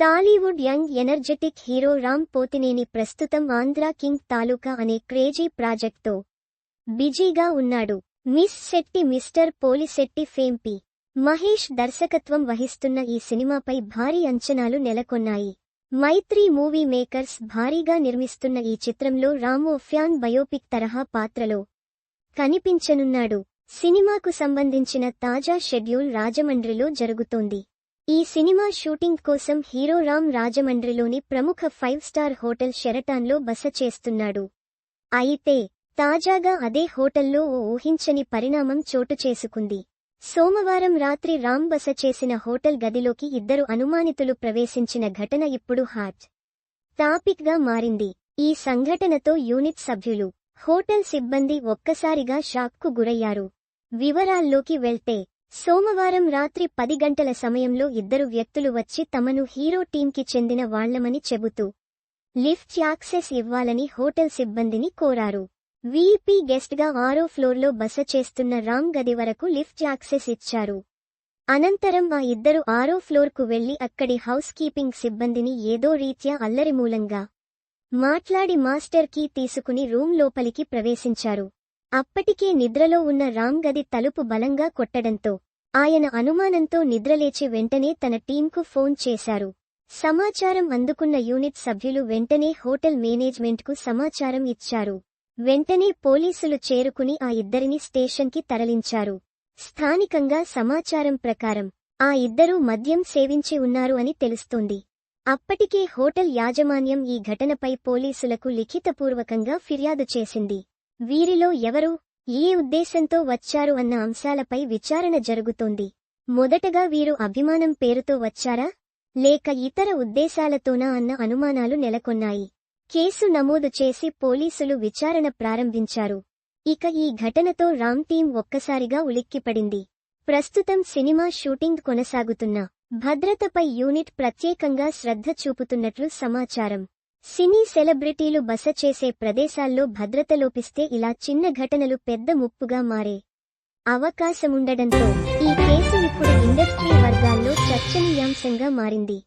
Tollywood young energetic hero Ram Pothineni ప్రస్తుతం Andhra king Taluka అనే crazy ప్రాజెక్ట్తో బిజీగా ఉన్నాడు. Miss Shetty Mister Polishetty fame P Mahesh దర్శకత్వం వహిస్తున్న ఈ సినిమాపై భారీ అంచనాలు నెలకొన్నాయి. మైత్రి మూవీ మేకర్స్ భారీగా నిర్మిస్తున్న ఈ చిత్రంలో రామో ఫ్యాన్ బయోపిక్ తరహా పాత్రలో కనిపించనున్నాడు. సినిమాకు సంబంధించిన తాజా షెడ్యూల్ రాజమండ్రిలో జరుగుతోంది. ఈ సినిమా షూటింగ్ కోసం హీరో రామ్ రాజమండ్రిలోని ప్రముఖ ఫైవ్ స్టార్ హోటల్ షెరటాన్లో బస చేస్తున్నాడు. అయితే తాజాగా అదే హోటల్లో ఓ ఊహించని పరిణామం చోటు చేసుకుంది. సోమవారం రాత్రి రామ్ బస చేసిన హోటల్ గదిలోకి ఇద్దరు అనుమానితులు ప్రవేశించిన ఘటన ఇప్పుడు హాట్ టాపిక్గా మారింది. ఈ సంఘటనతో యూనిట్ సభ్యులు హోటల్ సిబ్బంది ఒక్కసారిగా షాక్కు గురయ్యారు. వివరాల్లోకి వెళ్తే సోమవారం రాత్రి పది గంటల సమయంలో ఇద్దరు వ్యక్తులు వచ్చి తమను హీరో టీంకి చెందిన వాళ్ళమని చెబుతూ లిఫ్ట్ యాక్సెస్ ఇవ్వాలని హోటల్ సిబ్బందిని కోరారు. వీఈపీ గెస్ట్గా ఆరో ఫ్లోర్లో బస చేస్తున్న రామ్ గది వరకు లిఫ్ట్ యాక్సెస్ ఇచ్చారు. అనంతరం ఆ ఇద్దరు ఆరో ఫ్లోర్కు వెళ్ళి అక్కడి హౌస్ కీపింగ్ సిబ్బందిని ఏదో రీత్యా అల్లరి మూలంగా మాట్లాడి మాస్టర్ కీ తీసుకుని రూమ్ లోపలికి ప్రవేశించారు. అప్పటికే నిద్రలో ఉన్న రామ్ గది తలుపు బలంగా కొట్టడంతో ఆయన అనుమానంతో నిద్రలేచి వెంటనే తన టీంకు ఫోన్ చేశారు. సమాచారం అందుకున్న యూనిట్ సభ్యులు వెంటనే హోటల్ మేనేజ్మెంట్కు సమాచారం ఇచ్చారు. వెంటనే పోలీసులు చేరుకుని ఆ ఇద్దరిని స్టేషన్కి తరలించారు. స్థానికంగా సమాచారం ప్రకారం ఆ ఇద్దరూ మద్యం సేవించి ఉన్నారు అని తెలుస్తోంది. అప్పటికే హోటల్ యాజమాన్యం ఈ ఘటనపై పోలీసులకు లిఖితపూర్వకంగా ఫిర్యాదు చేసింది. వీరిలో ఎవరు ఏ ఉద్దేశంతో వచ్చారు అన్న అంశాలపై విచారణ జరుగుతోంది. మొదటగా వీరు అభిమానం పేరుతో వచ్చారా లేక ఇతర ఉద్దేశాలతోనా అన్న అనుమానాలు నెలకొన్నాయి. కేసు నమోదు చేసి పోలీసులు విచారణ ప్రారంభించారు. ఇక ఈ ఘటనతో రామ్ టీం ఒక్కసారిగా ఉలిక్కిపడింది. ప్రస్తుతం సినిమా షూటింగ్ కొనసాగుతున్న భద్రతపై యూనిట్ ప్రత్యేకంగా శ్రద్ధ చూపుతున్నట్లు సమాచారం. సినీ సెలబ్రిటీలు బస చేసే ప్రదేశాల్లో భద్రత లోపిస్తే ఇలా చిన్న ఘటనలు పెద్ద ముప్పుగా మారే అవకాశముండడంతో ఈ కేసు ఇప్పుడు ఇండస్ట్రీ వర్గాల్లో చర్చనీయాంశంగా మారింది.